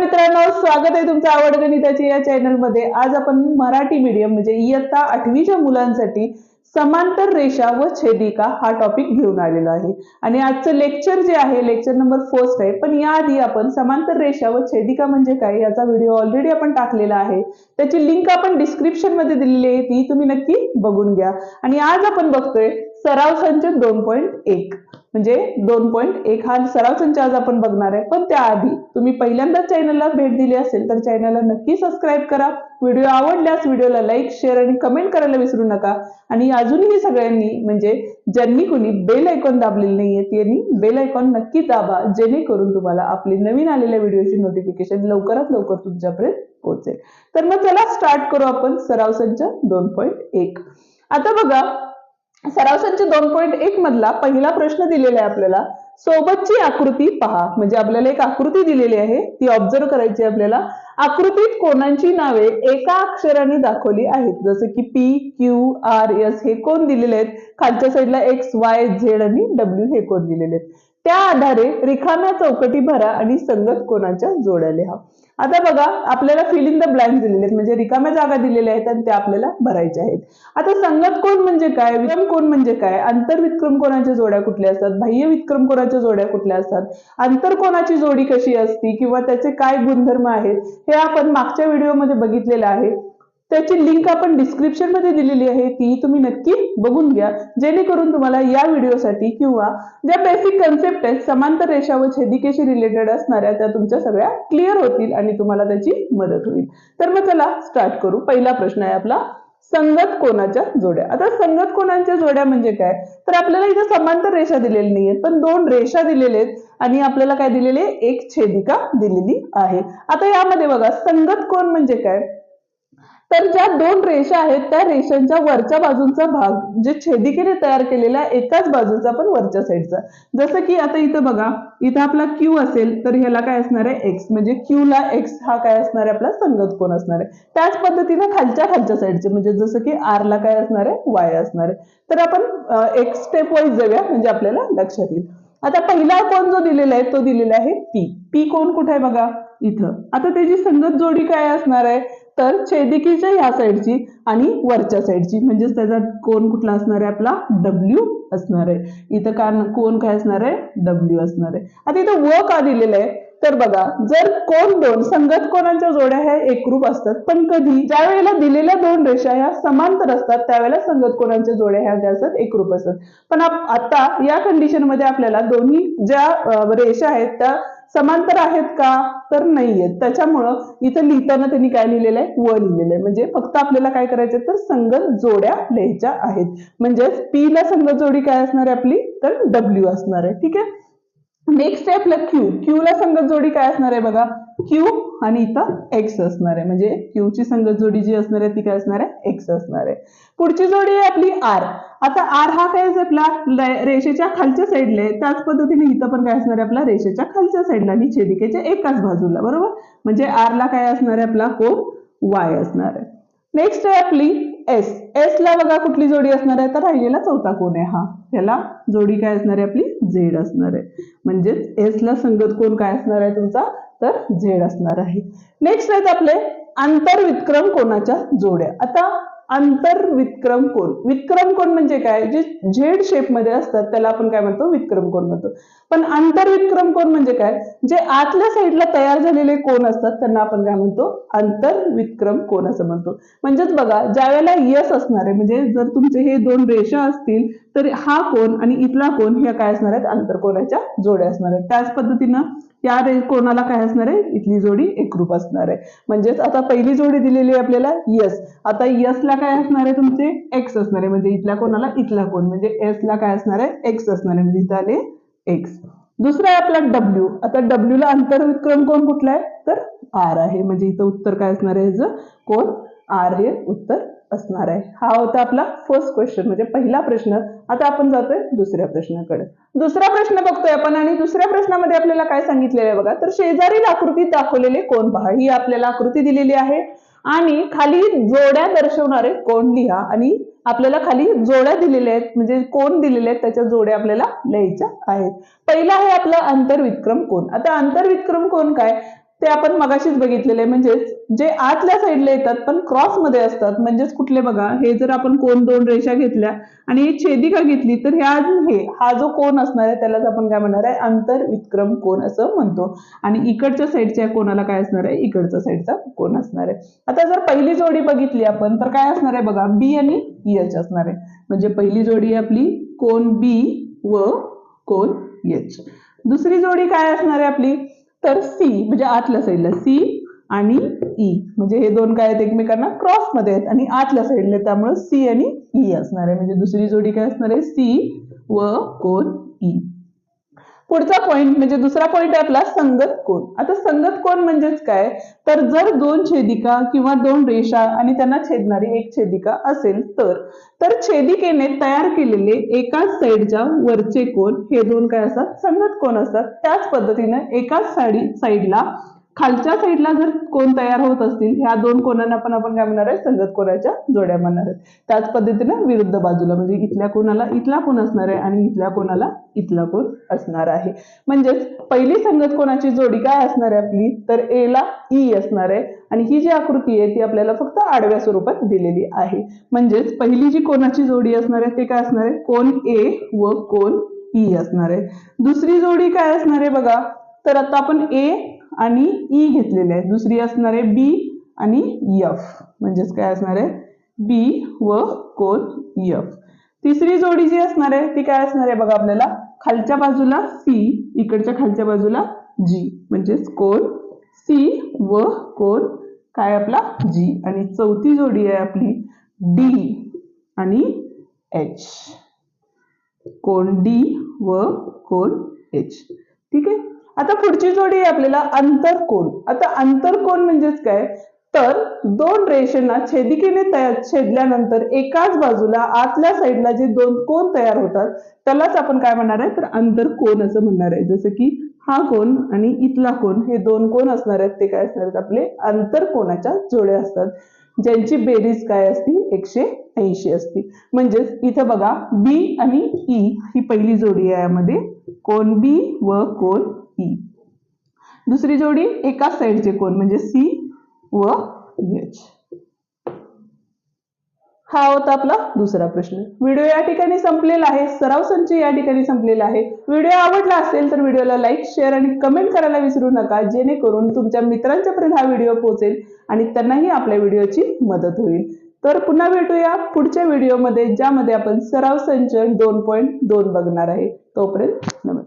मित्रांनो स्वागत आहे तुमचं आवड गणिताची या चॅनलमध्ये आज आपण मराठी मीडियम म्हणजे इयत्ता आठवीच्या मुलांसाठी समांतर रेषा व छेदिका हा टॉपिक घेऊन आलेलो आहे. आणि आजचं लेक्चर जे आहे लेक्चर नंबर फर्स्ट आहे. पण याआधी आपण समांतर रेषा व छेदिका म्हणजे काय याचा व्हिडिओ ऑलरेडी आपण टाकलेला आहे. त्याची लिंक आपण डिस्क्रिप्शनमध्ये दिलेली आहे ती तुम्ही नक्की बघून घ्या. आणि आज आपण बघतोय सराव संच दोन पॉईंट एक. म्हणजे दोन पॉईंट एक हा सराव संच आज आपण बघणार आहे. पण त्याआधी तुम्ही पहिल्यांदाच चॅनलला भेट दिली असेल तर चॅनलला नक्की सबस्क्राईब करा. व्हिडिओ आवडल्यास व्हिडिओला लाईक शेअर आणि कमेंट करायला विसरू नका. आणि अजूनही सगळ्यांनी म्हणजे ज्यांनी कोणी बेल आयकॉन दाबलेली नाहीये त्यांनी बेल आयकॉन नक्की दाबा. जेणेकरून तुम्हाला आपली नवीन आलेल्या व्हिडिओची नोटिफिकेशन लवकरात लवकर तुमच्यापर्यंत पोहोचेल. तर मग चला स्टार्ट करू आपण सराव संच दोन पॉईंट एक. आता बघा सराव संच दोन पॉईंट एक मधला पहिला प्रश्न दिलेला आहे आपल्याला सोबतची आकृती पहा. म्हणजे आपल्याला एक आकृती दिलेली आहे ती ऑब्झर्व करायची आहे आपल्याला. आकृतीत कोणांची नावे एका अक्षराने दाखवली आहेत. जसं की पी क्यू आर एस हे कोण दिलेले आहेत? खालच्या साईडला एक्स वाय झेड आणि डब्ल्यू हे कोण दिलेले आहेत? त्या आधारे रिकाम्या चौकटी भरा आणि संगत कोणाच्या जोड्या लिहा आता बघा आपल्याला फिल इन द ब्लँक दिलेले आहेत. म्हणजे रिकाम्या जागा दिलेल्या आहेत आणि त्या आपल्याला भरायच्या आहेत. आता संगत कोण म्हणजे काय? विक्रम कोण म्हणजे काय? आंतरविक्रम कोणाच्या जोड्या कुठल्या असतात? बाह्य विक्रम कोणाच्या जोड्या कुठल्या असतात? आंतर कोणाची जोडी कशी असती? किंवा त्याचे काय गुणधर्म आहेत? हे आपण मागच्या व्हिडिओमध्ये बघितलेलं आहे. त्याची लिंक आपण डिस्क्रिप्शनमध्ये दिलेली आहे ती तुम्ही नक्की बघून घ्या. जेणेकरून तुम्हाला या व्हिडिओसाठी किंवा ज्या बेसिक कन्सेप्ट आहेत समांतर रेषा व छेदिकेशी रिलेटेड असणाऱ्या त्या तुमच्या सगळ्या क्लिअर होतील आणि तुम्हाला त्याची मदत होईल. तर मग चला स्टार्ट करू. पहिला प्रश्न आहे आपला संगत कोणाच्या जोड्या? आता संगत कोणाच्या जोड्या म्हणजे काय? तर आपल्याला इथं समांतर रेषा दिलेली नाहीयेत पण दोन रेषा दिलेल्या आहेत आणि आपल्याला काय दिलेले? एक छेदिका दिलेली आहे. आता यामध्ये बघा संगत कोण म्हणजे काय? तर ज्या दोन रेषा आहेत त्या रेषांच्या वरच्या बाजूचा भाग म्हणजे जे छेदिकेने तयार केलेला एकाच बाजूचा पण वरच्या साईडचा. जसं की आता इथं बघा इथं आपला क्यू असेल तर ह्याला काय असणार आहे? एक्स म्हणजे क्यू ला एक्स हा काय असणार आहे? आपला संगत कोण असणार आहे? त्याच पद्धतीनं खालच्या खालच्या साईडचे म्हणजे जसं की आर ला काय असणार आहे? वाय असणार आहे. तर आपण एक स्टेप वाईज जाऊया म्हणजे आपल्याला लक्षात येईल. आता पहिला कोण जो दिलेला आहे तो दिलेला आहे पी पी कोण कुठे आहे बघा? इथं. आता त्याची संगत जोडी काय असणार आहे? तर छेदिकेच्या ह्या साईडची आणि वरच्या साईडची. म्हणजेच त्याचा कोण कुठला असणार आहे? आपला डब्ल्यू असणार आहे. इथं का कोण काय असणार आहे? डब्ल्यू असणार आहे. आता इथं व का दिलेलं आहे? तर बघा जर कोण दोन संगत कोणाच्या जोड्या ह्या एकरूप असतात पण कधी ज्या वेळेला दिलेल्या दोन रेषा ह्या समांतर असतात त्यावेळेला संगत कोणाच्या जोड्या ह्या ज्या असतात एकरूप असतात. पण आता या कंडिशनमध्ये आपल्याला दोन्ही ज्या रेषा आहेत त्या समांतर आहेत का? तर नाहीयेत. त्याच्यामुळं इथं लिहिताना त्यांनी काय लिहिलेलं आहे व लिहिलेलं आहे म्हणजे फक्त आपल्याला काय करायचं तर संगत जोड्या लिहायच्या आहेत. म्हणजेच पी ला संगत जोडी काय असणार आहे आपली? तर डब्ल्यू असणार आहे. ठीक आहे? नेक्स्ट आहे आपलं क्यू क्यू ला संगत जोडी काय असणार आहे बघा? क्यू आणि इथं एक्स असणार आहे. म्हणजे क्यू ची संगत जोडी जी असणार आहे ती काय असणार आहे? एक्स असणार आहे. पुढची जोडी आहे आपली आर आता आर हा काय आपला रेषेच्या खालच्या साईडला आहे. त्याच पद्धतीने इथं पण काय असणार आहे आपला? रेषेच्या खालच्या साईडला आणि छेदिकेच्या एकाच बाजूला. बरोबर? म्हणजे आर ला काय असणार आहे आपला? हो, कोण वाय असणार आहे. नेक्स्ट आहे आपली एस एस ला बघा कुठली जोडी असणार आहे? तर राहिलेला चौथा कोण आहे हा. त्याला जोडी काय असणार आहे? आपली झेड असणार आहे. म्हणजेच एस ला संगत कोण काय असणार आहे तुमचा? तर झेड असणार आहे. नेक्स्ट आहेत आपले आंतरविक्रम कोणाच्या जोड्या. आता आंतर विक्रम कोण? विक्रम कोण म्हणजे काय? जे झेड शेपमध्ये असतात त्याला आपण काय म्हणतो? विक्रम कोण म्हणतो. पण आंतरविक्रम कोण म्हणजे काय? जे आतल्या साईडला तयार झालेले कोण असतात त्यांना आपण काय म्हणतो? आंतरविक्रम कोण असं म्हणतो. म्हणजेच बघा ज्या वेळेला यस असणार आहे म्हणजे जर तुमचे हे दोन रेषा असतील तर हा कोण आणि इथला कोण ह्या काय असणार आहेत? आंतरकोणाच्या जोड्या असणार आहेत. त्याच पद्धतीनं या कोणाला काय असणार आहे? इथली जोडी एकरूप असणार आहे. म्हणजेच आता पहिली जोडी दिलेली आहे आपल्याला यस. आता यस ला काय असणार आहे तुमचे? एक्स असणार आहे. म्हणजे इथल्या कोणाला? इथला कोण? म्हणजे एस ला काय असणार आहे? एक्स असणार आहे. म्हणजे इथं आले एक्स दुसरा आहे आपला डब्ल्यू आता डब्ल्यू ला आंतरविक्रम कोण कुठला आहे? तर आर आहे. म्हणजे इथं उत्तर काय असणार आहे? ह्याचं कोण? आर हे उत्तर असणार आहे. हा होता आपला फर्स्ट क्वेश्चन म्हणजे पहिला प्रश्न. आता आपण जातोय दुसऱ्या प्रश्नाकडे. दुसरा प्रश्न बघतोय आपण आणि दुसऱ्या प्रश्नामध्ये आपल्याला काय सांगितलेलं आहे बघा? तर शेजारील आकृतीत दाखवलेले कोण पहा? ही आपल्याला आकृती दिलेली आहे. आणि खाली जोड्या दर्शवणारे कोण लिहा? आणि आपल्याला खाली जोड्या दिलेल्या आहेत. म्हणजे कोण दिलेले आहेत? त्याच्या जोड्या आपल्याला लिहायच्या आहेत. पहिला आहे आपला आंतरविक्रम कोण? आता आंतरविक्रम कोण काय? ते आपण मगाशीच बघितलेले म्हणजेच जे आतल्या साईडला येतात पण क्रॉसमध्ये असतात. म्हणजेच कुठले बघा हे जर आपण कोण दोन रेषा घेतल्या आणि एक छेदिका घेतली तर ह्या हे हा जो कोण असणार आहे त्यालाच आपण काय म्हणणार आहे? अंतर विक्रम कोण असं म्हणतो. आणि इकडच्या साईडच्या कोणाला काय असणार आहे? इकडच्या साईडचा कोण असणार आहे. आता जर पहिली जोडी बघितली आपण तर काय असणार आहे बघा? बी आणि एच असणार आहे. म्हणजे पहिली जोडी आपली कोण बी व कोण एच दुसरी जोडी काय असणार आहे आपली? तर सी म्हणजे आतल्या साईडला सी आणि ई म्हणजे हे दोन काय आहेत एकमेकांना? क्रॉसमध्ये आहेत आणि आतल्या साईडला त्यामुळे सी आणि ई असणार आहे. म्हणजे दुसरी जोडी काय असणार आहे? सी व कोण? पुढचा पॉइंट म्हणजे दुसरा पॉइंट आहे आपला संगत कोण. आता संगत कोण म्हणजेच काय? तर जर दोन छेदिका किंवा दोन रेषा आणि त्यांना छेदणारी एक छेदिका असेल तर. तर छेदिकेने तयार केलेले एकाच साईडच्या वरचे कोण हे दोन काय असतात? संगत कोण असतात. त्याच पद्धतीनं एकाच साडी साईडला खालच्या साईडला जर कोण तयार होत असतील ह्या दोन कोणांना पण आपण काय म्हणणार आहे संगत कोणाच्या जोड्या म्हणणार आहेत. त्याच पद्धतीनं विरुद्ध बाजूला म्हणजे इथल्या कोणाला इथला कोण असणार आहे आणि इथल्या कोणाला इथला कोण असणार आहे. म्हणजेच पहिली संगत कोणाची जोडी काय असणार आहे आपली? तर ए ला ई असणार आहे. आणि ही जी आकृती आहे ती आपल्याला फक्त आडव्या स्वरूपात दिलेली आहे. म्हणजेच पहिली जी कोणाची जोडी असणार आहे ते काय असणार आहे? कोण ए व कोण ई असणार आहे. दुसरी जोडी काय असणार आहे बघा? तर आता आपण ए आणि ई घेतलेले आहे दुसरी असणार आहे बी आणि यफ म्हणजेच काय असणार आहे? बी व कोन यफ तिसरी जोडी जी असणार आहे ती काय असणार आहे बघा आपल्याला? खालच्या बाजूला सी इकडच्या खालच्या बाजूला जी म्हणजेच कोण सी व कोण काय आपला? जी आणि चौथी जोडी आहे आपली डी आणि एच कोण डी व कोण एच ठीक आहे? आता पुढची जोडी आहे आपल्याला आंतरकोन आता आंतरकोन म्हणजेच काय? तर दोन रेषेना छेदिकेने तयार छेदल्यानंतर एकाच बाजूला आतल्या साईडला जे दोन कोण तयार होतात त्यालाच आपण काय म्हणणार आहे? तर आंतरकोन असं म्हणणार आहे. जसं की हा कोण आणि इथला कोण हे दोन कोण असणार आहेत ते काय असणार आहेत? आपले आंतरकोनाच्या जोड्या असतात ज्यांची बेरीज काय असती? एकशे ऐंशी असती. म्हणजेच इथं बघा बी आणि ई ही पहिली जोडी आहे यामध्ये. कोण बी व कोण ई दुसरी जोडी एकाच साईडचे कोण? म्हणजे सी व एच हा होता आपला दुसरा प्रश्न. व्हिडिओ या ठिकाणी संपलेला आहे. सराव संच या ठिकाणी संपलेला आहे. व्हिडिओ आवडला असेल तर व्हिडिओला लाईक शेअर आणि कमेंट करायला विसरू नका जेणेकरून तुमच्या मित्रांच्यापर्यंत हा व्हिडिओ पोहोचेल आणि त्यांनाही आपल्या व्हिडिओची मदत होईल. तर पुन्हा भेटूया पुढच्या व्हिडिओमध्ये ज्यामध्ये आपण सराव संच दोन पॉईंट दोन बघणार आहे. तोपर्यंत नमस्कार.